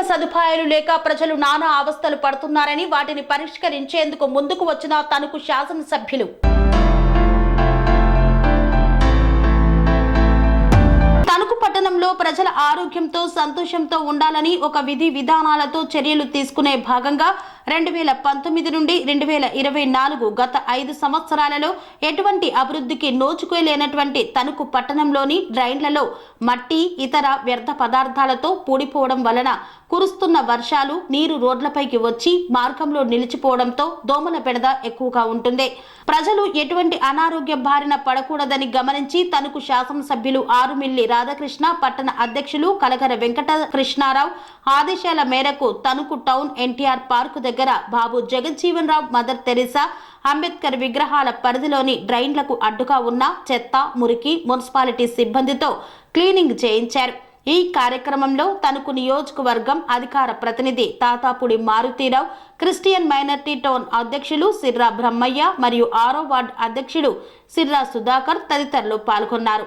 మౌలిక సదుపాయాలు లేక ప్రజలు నానా అవస్థలు పడుతున్నారని వాటిని పరిష్కరించేందుకు ముందుకు వచ్చిన తణుకు శాసనసభ్యులు. తణుకు పట్టణంలో ప్రజల ఆరోగ్యంతో సంతోషంతో ఉండాలని ఒక విధి విధానాలతో చర్యలు తీసుకునే భాగంగా రెండు వేల పంతొమ్మిది నుండి రెండు వేల ఇరవై నాలుగు గత ఐదు సంవత్సరాలలో ఎటువంటి అభివృద్ధికి నోచుకోలేనటువంటి తణుకు పట్టణంలోని డ్రైన్లలో మట్టి ఇతర వ్యర్థ పదార్థాలతో పూడిపోవడం వలన కురుస్తున్న వర్షాలు నీరు రోడ్లపైకి వచ్చి మార్గంలో నిలిచిపోవడంతో దోమల బెడద ఎక్కువగా ఉంటుంది. ప్రజలు ఎటువంటి అనారోగ్య బారిన పడకూడదని గమనించి తణుకు శాసనసభ్యులు ఆరుమిల్లి రాధాకృష్ణ పట్టణ అధ్యక్షులు కలగర వెంకట కృష్ణారావు ఆదేశాల మేరకు తణుకు టౌన్ ఎన్టీఆర్ పార్కు దగ్గర బాబు జగజ్జీవన్ రావు మదర్ తెరిసా అంబేద్కర్ విగ్రహాల పరిధిలోని డ్రైన్లకు అడ్డుగా ఉన్న చెత్త మురికి మున్సిపాలిటీ సిబ్బందితో క్లీనింగ్ చేయించారు. ఈ కార్యక్రమంలో తణుకు నియోజకవర్గం అధికార ప్రతినిధి Tatapudi Marutirao Christian minority town అధ్యక్షులు సిర్రా బ్రహ్మయ్య మరియు ఆరో వార్డు అధ్యక్షుడు సిర్రా సుధాకర్ తదితరులు పాల్గొన్నారు.